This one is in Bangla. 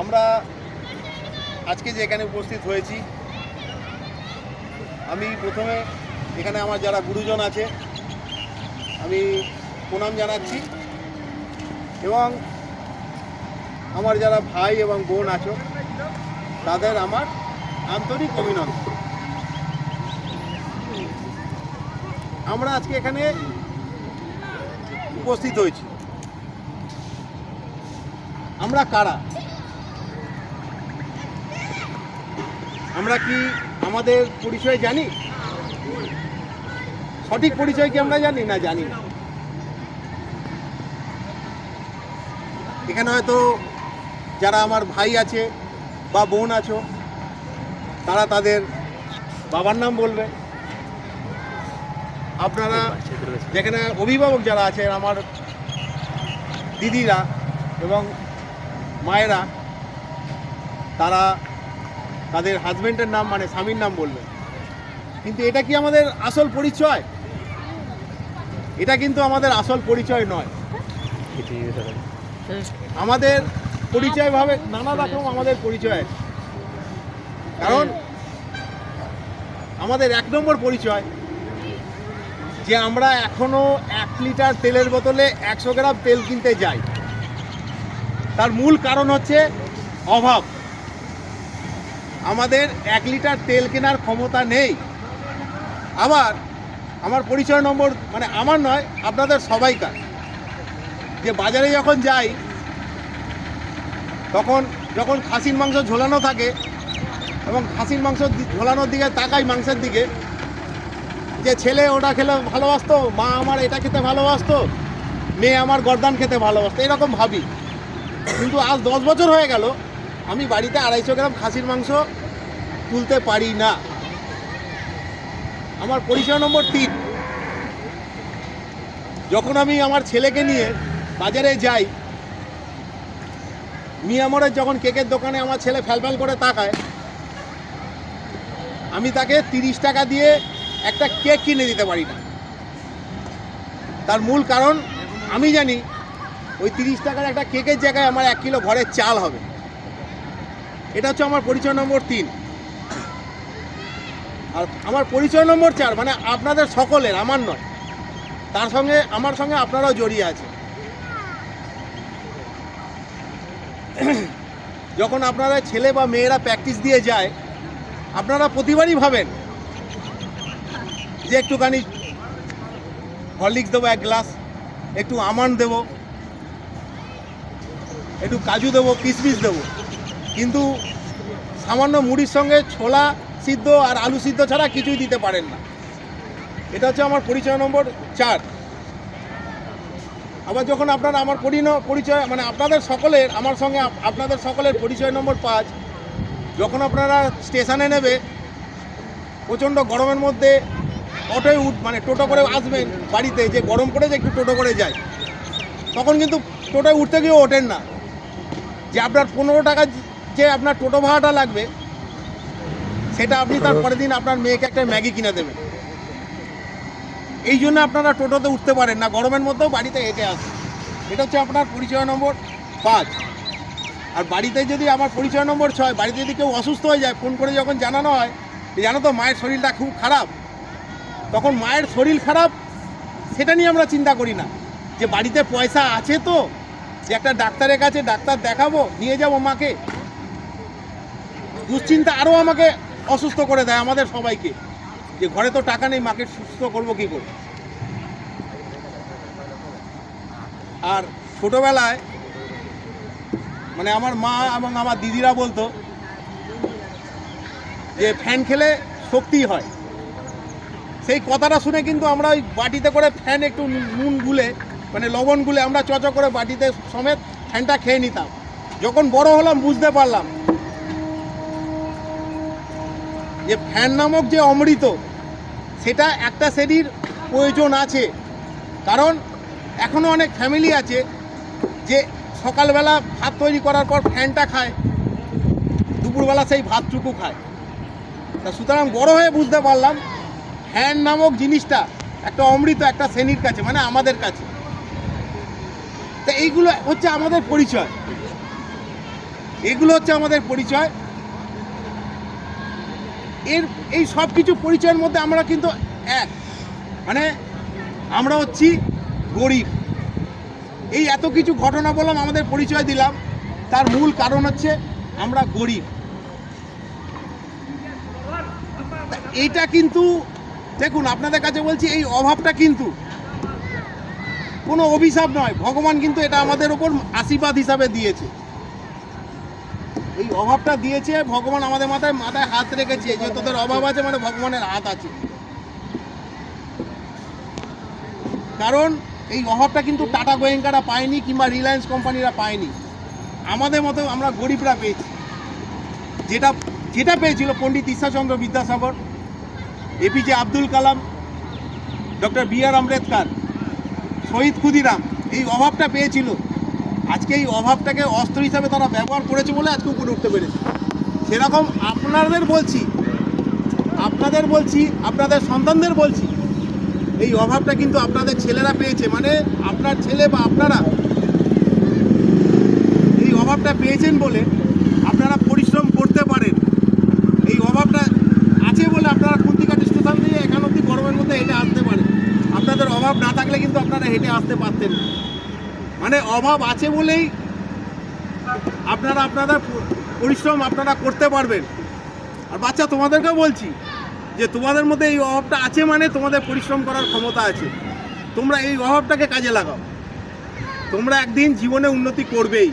আমরা আজকে যে এখানে উপস্থিত হয়েছি, আমি প্রথমে এখানে আমার যারা গুরুজন আছে, আমি প্রণাম জানাচ্ছি এবং আমার যারা ভাই এবং বোন আছো, তাদের আমার আন্তরিক অভিনন্দন। আমরা আজকে এখানে উপস্থিত হয়েছি। আমরা কারা? আমরা কি আমাদের পরিচয় জানি? সঠিক পরিচয় কি আমরা জানি না জানি না? এখানে হয়তো যারা আমার ভাই আছে বা বোন আছো, তারা তাদের বাবার নাম বলবে। আপনারা যেখানে অভিভাবক যারা আছে, আমার দিদিরা এবং মায়েরা, তারা তাদের হাজবেন্ডের নাম মানে স্বামীর নাম বলবে কিন্তু এটা কি আমাদের আসল পরিচয়? এটা কিন্তু আমাদের আসল পরিচয় নয়। আমাদের পরিচয় ভাবে নানা রকম আমাদের পরিচয়। কারণ আমাদের এক নম্বর পরিচয়, যে আমরা এখনও এক লিটার তেলের বোতলে একশো গ্রাম তেল কিনতে যাই। তার মূল কারণ হচ্ছে অভাব। আমাদের এক লিটার তেল কেনার ক্ষমতা নেই। আবার আমার পরিচয় নম্বর মানে আমার নয়, আপনাদের সবাইকার। যে বাজারে যখন যাই, তখন যখন খাসির মাংস ঝোলানো থাকে এবং খাসির মাংস ঝোলানোর দিকে তাকাই মাংসের দিকে, যে ছেলে ওটা খেলে ভালোবাসতো, মা আমার এটা খেতে ভালোবাসতো, মেয়ে আমার গরদান খেতে ভালোবাসতো, এরকম ভাবি। কিন্তু আজ দশ বছর হয়ে গেল আমি বাড়িতে আড়াইশো গ্রাম খাসির মাংস তুলতে পারি না। আমার পরিচয় নম্বর তিন। যখন আমি আমার ছেলেকে নিয়ে বাজারে যাই মিয়ামরের যখন কেকের দোকানে আমার ছেলে ফ্যালফ্যাল করে তাকায়, আমি তাকে তিরিশ টাকা দিয়ে একটা কেক কিনে দিতে পারি না। তার মূল কারণ, আমি জানি ওই তিরিশ টাকার একটা কেকের জায়গায় আমার এক কিলো ঘরের চাল হবে। এটা হচ্ছে আমার পরিচয় নম্বর তিন। আর আমার পরিচয় নম্বর চার মানে আপনাদের সকলের, আমার নয়। তার সঙ্গে, আমার সঙ্গে আপনারাও জড়িয়ে আছে যখন আপনারা ছেলে বা মেয়েরা প্র্যাকটিস দিয়ে যায়, আপনারা প্রতিবারই ভাবেন যে একটুখানি হরলিক্স দেবো এক গ্লাস, একটু আমান দেবো, একটু কাজু দেবো, কিশমিশ দেবো। কিন্তু সামান্য মুড়ির সঙ্গে ছোলা সিদ্ধ আর আলু সিদ্ধ ছাড়া কিছুই দিতে পারেন না। এটা হচ্ছে আমার পরিচয় নম্বর চার। আবার যখন আপনারা আমার পরিচয় মানে আপনাদের সকলের, আমার সঙ্গে আপনাদের সকলের পরিচয় নম্বর পাঁচ, যখন আপনারা স্টেশনে নেবে, প্রচণ্ড গরমের মধ্যে অটোয় উঠ মানে টোটো করে আসবেন বাড়িতে, যে গরম পড়ে যে একটু টোটো করে যায়। তখন কিন্তু টোটোয় উঠতে গিয়ে ওঠেন না। যে আপনার পনেরো টাকা যে আপনার টোটো ভাড়াটা লাগবে সেটা আপনি তার পরের দিন আপনার মেয়েকে একটা ম্যাগি কিনে দেবেন। এই জন্য আপনারা টোটোতে উঠতে পারেন না গরমের মধ্যেও বাড়িতে হেঁটে আসেন। এটা হচ্ছে আপনার পরিচয় নম্বর পাঁচ। আর বাড়িতে যদি আমার পরিচয় নম্বর ছয় বাড়িতে যদি কেউ অসুস্থ হয়ে যায় ফোন করে যখন জানানো হয় জানো তো মায়ের শরীরটা খুব খারাপ তখন মায়ের শরীর খারাপ সেটা নিয়ে আমরা চিন্তা করি না। যে বাড়িতে পয়সা আছে তো যে একটা ডাক্তারের কাছে ডাক্তার দেখাবো নিয়ে যাব মাকে দুশ্চিন্তা আরও আমাকে অসুস্থ করে দেয় আমাদের সবাইকে। যে ঘরে তো টাকা নেই, মাকে সুস্থ করব কী করে? আর ছোটোবেলায় মানে আমার মা এবং আমার দিদিরা বলতো যে ফ্যান খেলে শক্তি হয়। সেই কথাটা শুনে কিন্তু আমরা ওই বাটিতে করে ফ্যান একটু নুন গুলে মানে লবণ গুলে আমরা চচ করে বাটিতে সমেত ফ্যানটা খেয়ে নিতাম। যখন বড় হলাম বুঝতে পারলাম যে ফ্যান নামক যে অমৃত, সেটা একটা শ্রেণির প্রয়োজন আছে। কারণ এখনও অনেক ফ্যামিলি আছে যে সকালবেলা ভাত তৈরি করার পর ফ্যানটা খায়, দুপুরবেলা সেই ভাতটুকু খায়। তা সুতরাং বড় হয়ে বুঝতে পারলাম ফ্যান নামক জিনিসটা একটা অমৃত একটা শ্রেণির কাছে মানে আমাদের কাছে। তা এইগুলো হচ্ছে আমাদের পরিচয়। এগুলো হচ্ছে আমাদের পরিচয়। এর, এই সব কিছু পরিচয়ের মধ্যে আমরা কিন্তু এক। মানে আমরা হচ্ছি গরিব। এই এত কিছু ঘটনা বললাম, আমাদের পরিচয় দিলাম। তার মূল কারণ হচ্ছে আমরা গরিব। এইটা কিন্তু, দেখুন, আপনাদের কাছে বলছি, এই অভাবটা কিন্তু কোনো অভিশাপ নয়। ভগবান কিন্তু এটা আমাদের ওপর আশীর্বাদ হিসাবে দিয়েছে। এই অভাবটা দিয়েছে, ভগবান আমাদের মাথায় মাথায় হাত রেখেছে। যে তোদের অভাব আছে মানে ভগবানের হাত আছে। কারণ এই অভাবটা কিন্তু টাটা গোয়েঙ্কারা পায়নি কিংবা রিলায়েন্স কোম্পানিরা পায়নি। আমাদের মতো আমরা গরিবরা পেয়েছি। যেটা যেটা পেয়েছিল Pandit Ishwarchandra Vidyasagar APJ Abdul Kalam, doctor B R Ambedkar, শহীদ ক্ষুদিরাম, এই অভাবটা পেয়েছিল। আজকে এই অভাবটাকে অস্ত্র হিসাবে তারা ব্যবহার করেছে বলে আজকে উপরে উঠতে পেরেছে। সেরকম আপনাদের বলছি আপনাদের বলছি, আপনাদের সন্তানদের বলছি, এই অভাবটা কিন্তু আপনাদের ছেলেরা পেয়েছে। মানে আপনার ছেলে বা আপনারা এই অভাবটা পেয়েছেন বলে আপনারা পরিশ্রম করতে পারেন। এই অভাবটা আছে বলে আপনারা কুন্তিকাটি স্টেশন দিয়ে এখান অব্দি গরমের মধ্যে হেঁটে আসতে পারেন। আপনাদের অভাব না থাকলে কিন্তু আপনারা হেঁটে আসতে পারতেন না। মানে অভাব আছে বলেই আপনারা আপনাদের প- পরিশ্রম আপনারা করতে পারবেন। আর বাচ্চা, তোমাদেরকেও বলছি যে তোমাদের মধ্যে এই অভাবটা আছে মানে তোমাদের পরিশ্রম করার ক্ষমতা আছে। তোমরা এই অভাবটাকে কাজে লাগাও। তোমরা একদিন জীবনে উন্নতি করবেই।